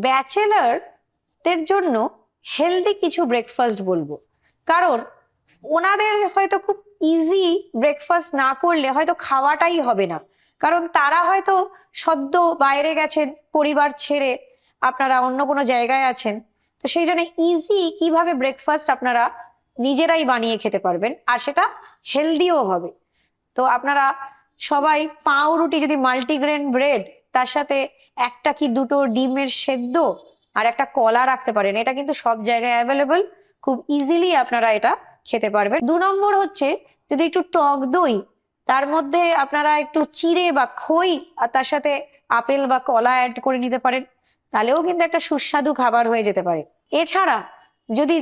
ব্যাচেলারদের জন্য হেলদি কিছু ব্রেকফাস্ট বলব। কারণ ওনাদের হয়তো খুব ইজি ব্রেকফাস্ট না করলে হয়তো খাওয়াটাই হবে না। কারণ তারা হয়তো সদ্য বাইরে গেছেন, পরিবার ছেড়ে আপনারা অন্য কোনো জায়গায় আছেন। তো সেই জন্য ইজি কীভাবে ব্রেকফাস্ট আপনারা নিজেরাই বানিয়ে খেতে পারবেন আর সেটা হেলদিও হবে। তো আপনারা সবাই পাউরুটি যদি মাল্টিগ্রেন ব্রেড তার সাথে একটা কি দুটো ডিমের সেদ্ধ আর একটা কলা রাখতে পারেন। এটা কিন্তু সব জায়গায় অ্যাভেলেবল খুব ইজিলি আপনারা এটা খেতে পারবেন। দু নম্বর হচ্ছে যদি একটু টক দই, তার মধ্যে আপনারা একটু চিড়ে বা খই আর তার সাথে আপেল বা কলা অ্যাড করে নিতে পারেন। তাহলেও কিন্তু একটা সুস্বাদু খাবার হয়ে যেতে পারে। এছাড়া যদি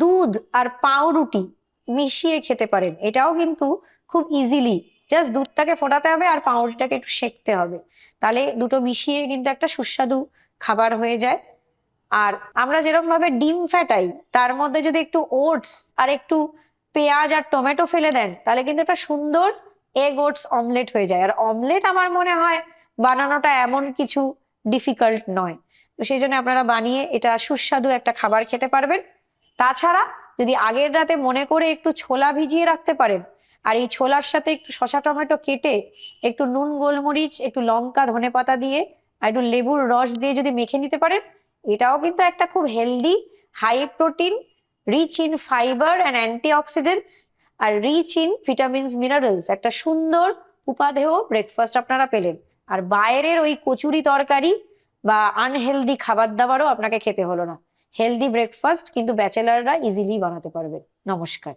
দুধ আর পাউরুটি মিশিয়ে খেতে পারেন, এটাও কিন্তু খুব ইজিলি জাস্ট দুধটাকে ফোটাতে হবে আর পাউরুটিটাকে একটু সেকতে হবে। তাহলে দুটো মিশিয়ে কিন্তু একটা সুস্বাদু খাবার হয়ে যায়। আর আমরা যেরকম ভাবে ডিম ফ্যাটাই তার মধ্যে যদি একটু ওটস আর একটু পেঁয়াজ আর টমেটো ফেলে দেন, তাহলে কিন্তু একটা সুন্দর এগ ওটস অমলেট হয়ে যায়। আর অমলেট আমার মনে হয় বানানোটা এমন কিছু ডিফিকাল্ট নয়। তো সেই জন্য আপনারা বানিয়ে এটা সুস্বাদু একটা খাবার খেতে পারবেন। তাছাড়া যদি আগের রাতে মনে করে একটু ছোলা ভিজিয়ে রাখতে পারেন আর এই ছোলার সাথে একটু শশা টমেটো কেটে একটু নুন, গোলমরিচ, একটু লঙ্কা, ধনে পাতা দিয়ে আর একটু লেবুর রস দিয়ে যদি মেখে নিতে পারেন, এটাও কিন্তু একটা খুব healthy high protein rich in fibre and antioxidants R rich in vitamins minerals একটা সুন্দর উপাদেয় ব্রেকফাস্ট আপনারা পেলেন। আর বাইরের ওই কচুরি তরকারি বা আনহেলদি খাবার দাবারও আপনাকে খেতে হলো না। হেলদি ব্রেকফাস্ট কিন্তু ব্যাচেলাররা ইজিলি বানাতে পারবে। নমস্কার।